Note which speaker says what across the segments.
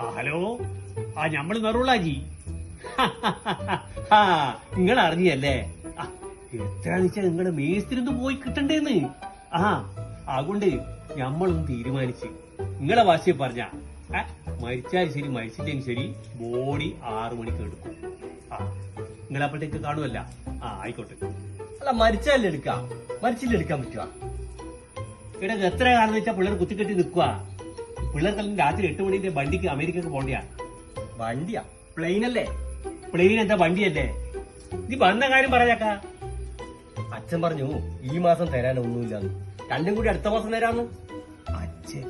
Speaker 1: ആ ഹലോ? ആ ഞമ്മൾ നറുളാജി. ആ നിങ്ങൾ അറിഞ്ഞല്ലേ എത്രയാന്ന് വെച്ചാ നിങ്ങൾ മേസ്തിരുന്ന് പോയി കിട്ടണ്ടേന്ന്? ആ അതുകൊണ്ട് ഞമ്മളൊന്ന് തീരുമാനിച്ച്. നിങ്ങളെ വാശിയെ പറഞ്ഞ മരിച്ചാലും ശരി മരിച്ചില്ലെങ്കിൽ ശരി ബോഡി ആറു മണിക്ക് എടുക്കും. ആ നിങ്ങളപ്പോഴത്തേക്ക് കാണുമല്ല ആ ആയിക്കോട്ടെ.
Speaker 2: അല്ല മരിച്ചല്ലേ എടുക്കാം? മരിച്ചില്ല എടുക്കാൻ പറ്റുക
Speaker 1: ഇവിടെ എത്ര കാലം വെച്ചാൽ പിള്ളേർ കുത്തിക്കെട്ടി നിൽക്കുക പിള്ളേർക്കെല്ലാം രാത്രി എട്ട് മണിന്റെ വണ്ടിക്ക് അമേരിക്കക്ക് പോണ്ടിയാ.
Speaker 2: വണ്ടിയാ? പ്ലെയിൻ അല്ലേ
Speaker 1: പ്ലെയിൻ എന്താ വണ്ടിയല്ലേ? നീ വന്ന കാര്യം പറയാക്ക.
Speaker 2: അച്ഛൻ പറഞ്ഞു ഈ മാസം തരാൻ ഒന്നുമില്ലാന്ന്. രണ്ടും കൂടി അടുത്ത മാസം തരാന്ന്.
Speaker 1: അച്ഛൻ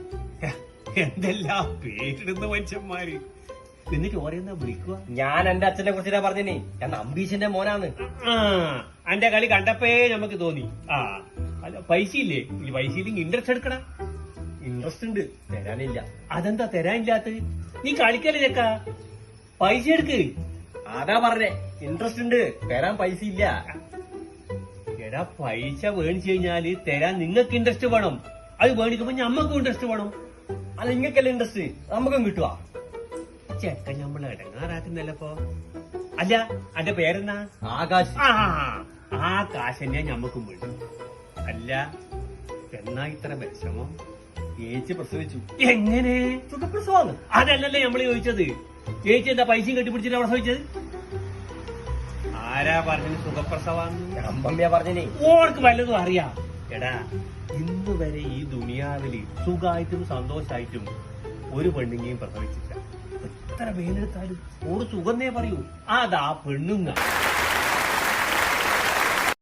Speaker 1: എന്തെല്ലാം പേരിടുന്ന മനുഷ്യന്മാര്. എന്നിട്ട് ഓരെന്താ വിളിക്കുക
Speaker 2: ഞാൻ എന്റെ അച്ഛനെ കുറിച്ചാ പറഞ്ഞേ ഞാൻ അംബീഷന്റെ
Speaker 1: മോനാണ് എന്റെ കളി കണ്ടപ്പേ നമുക്ക് തോന്നി. ആ അല്ല പൈസ ഇല്ലേ ഈ പൈസ ഇല്ലെങ്കിൽ ഇൻട്രസ്റ്റ് എടുക്കണ
Speaker 2: ഇൻട്രസ്റ്റ് ഉണ്ട്. തരാനില്ല.
Speaker 1: അതെന്താ തരാനില്ലാത്ത നീ കളിക്കല്ലേ ചെക്ക? പൈസ എടുക്ക്.
Speaker 2: അതാ പറഞ്ഞേ. ഇൻട്രസ്റ്റ് ഉണ്ട്. തരാൻ പൈസ ഇല്ല.
Speaker 1: എടാ പൈസ മേടിച്ചു കഴിഞ്ഞാൽ തരാൻ നിങ്ങൾക്ക് ഇൻട്രസ്റ്റ് വേണം. അത് മേടിക്കുമ്പോ ഞമ്മക്കും ഇൻട്രസ്റ്റ് വേണം.
Speaker 2: അല്ല ഇങ്ങക്കല്ലേ ഇൻട്രസ്റ്റ് നമുക്കും കിട്ടുക
Speaker 1: ചെക്ക ഞമ്മൾ ഇടങ്ങാറാക്കുന്നല്ലപ്പോ. അല്ല അന്റെ പേരെന്നാ?
Speaker 2: ആകാശ്.
Speaker 1: ആ ആ കാശ് തന്നെയാ ഞമ്മക്കും വേണ്ടി അല്ല എന്നാ ഇത്ര വിഷമം?
Speaker 2: ചേച്ചി പ്രസവിച്ചു.
Speaker 1: എങ്ങനെ?
Speaker 2: സുഖപ്രസവാണ്.
Speaker 1: അതല്ലല്ലേ നമ്മൾ ചോദിച്ചത്? ചേച്ചി എന്താ പൈസയും കെട്ടിപ്പിടിച്ചിട്ട് പ്രസവിച്ചത്? ആരാ പറഞ്ഞത് സുഖപ്രസവാന്ന്?
Speaker 2: അമ്മമ്മയാ പറഞ്ഞേ
Speaker 1: ഓർക്ക് വല്ലതും അറിയാ. എടാ ഇന്ന് വരെ ഈ ദുനിയാവിൽ സുഖമായിട്ടും സന്തോഷമായിട്ടും ഒരു പെണ്ണുങ്ങയും പ്രസവിച്ചില്ല എത്ര വേനെടുത്താലും ഓട് സുഖന്നേ പറയൂ. അതാ പെണ്ണുങ്ങ.